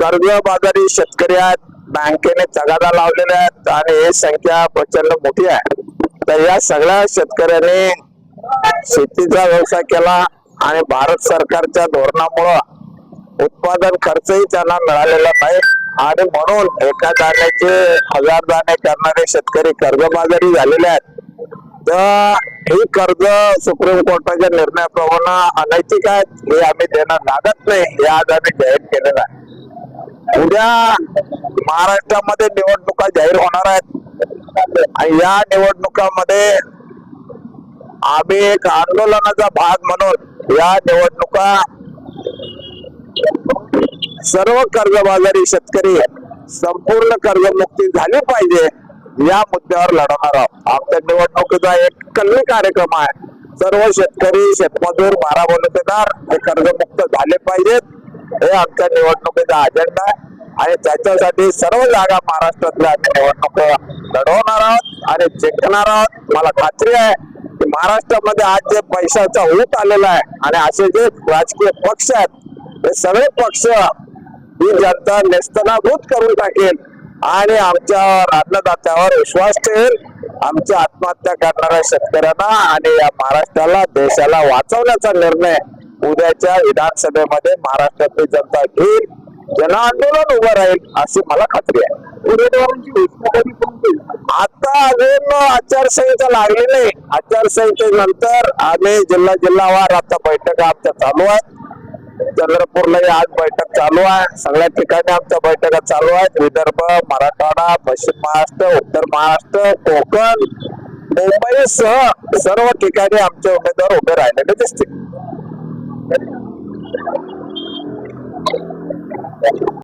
कर्ज बाजारी शेतकरी आहेत. बँकेने तगादा लावलेल्या आहेत आणि ही संख्या प्रचंड मोठी आहे. तर या सगळ्या शेतकऱ्यांनी शेतीचा व्यवसाय केला आणि भारत सरकारच्या धोरणामुळं उत्पादन खर्चही त्यांना मिळालेला नाही. आणि म्हणून एका दाण्याचे हजार दाणे करणारे शेतकरी कर्जबाजारी झालेले आहेत. तर हे कर्ज सुप्रीम कोर्टाच्या निर्णयाप्रमाणे अनैतिक आहेत हे आम्ही देणं लागत नाही. हे आज आम्ही जाहीर केलेलं आहे. उद्या महाराष्ट्रामध्ये निवडणुका जाहीर होणार आहेत. आणि या निवडणुकामध्ये आम्ही एक आंदोलनाचा भाग म्हणून या निवडणुका सर्व कर्जबाजारी शेतकरी संपूर्ण कर्जमुक्ती झाली पाहिजे. या मुद्द्यावर लढवणार आहोत. आमच्या निवडणुकीचा एक कल्ली कार्यक्रम आहे. सर्व शेतकरी शेतमजूर बारा बोलतेदार हे कर्जमुक्त झाले पाहिजेत. हे आमच्या निवडणुकीचा अजेंडा आहे. आणि त्याच्यासाठी सर्व जागा महाराष्ट्रातल्या आम्ही निवडणूक लढवणार आहोत आणि जिंकणार आहोत. मला खात्री आहे की महाराष्ट्रामध्ये आज जे पैशाचा ऊट आलेला आहे आणि असे जे राजकीय पक्ष आहेत हे सगळे पक्ष ही जनता नेस्तनाभूत करून टाकेल. आणि आमच्या अन्नदात्यावर विश्वास ठेवेल. आमच्या आत्महत्या करणाऱ्या शेतकऱ्यांना आणि या महाराष्ट्राला देशाला वाचवण्याचा निर्णय उद्याच्या विधानसभेमध्ये महाराष्ट्रातली जनता घेईल. जन आंदोलन उभं राहील अशी मला खात्री आहे. आता अजून आचारसंहिता लागली नाही. आचारसंहितेनंतर आम्ही जिल्हा जिल्हावार आता बैठका आमच्या चालू आहेत. चंद्रपूरलाही आज बैठक चालू आहे. सगळ्या ठिकाणी आमच्या बैठका चालू आहेत. विदर्भ मराठवाडा पश्चिम महाराष्ट्र उत्तर महाराष्ट्र कोकण मुंबई सह सर्व ठिकाणी आमचे उमेदवार उभे राहिलेले दिसतील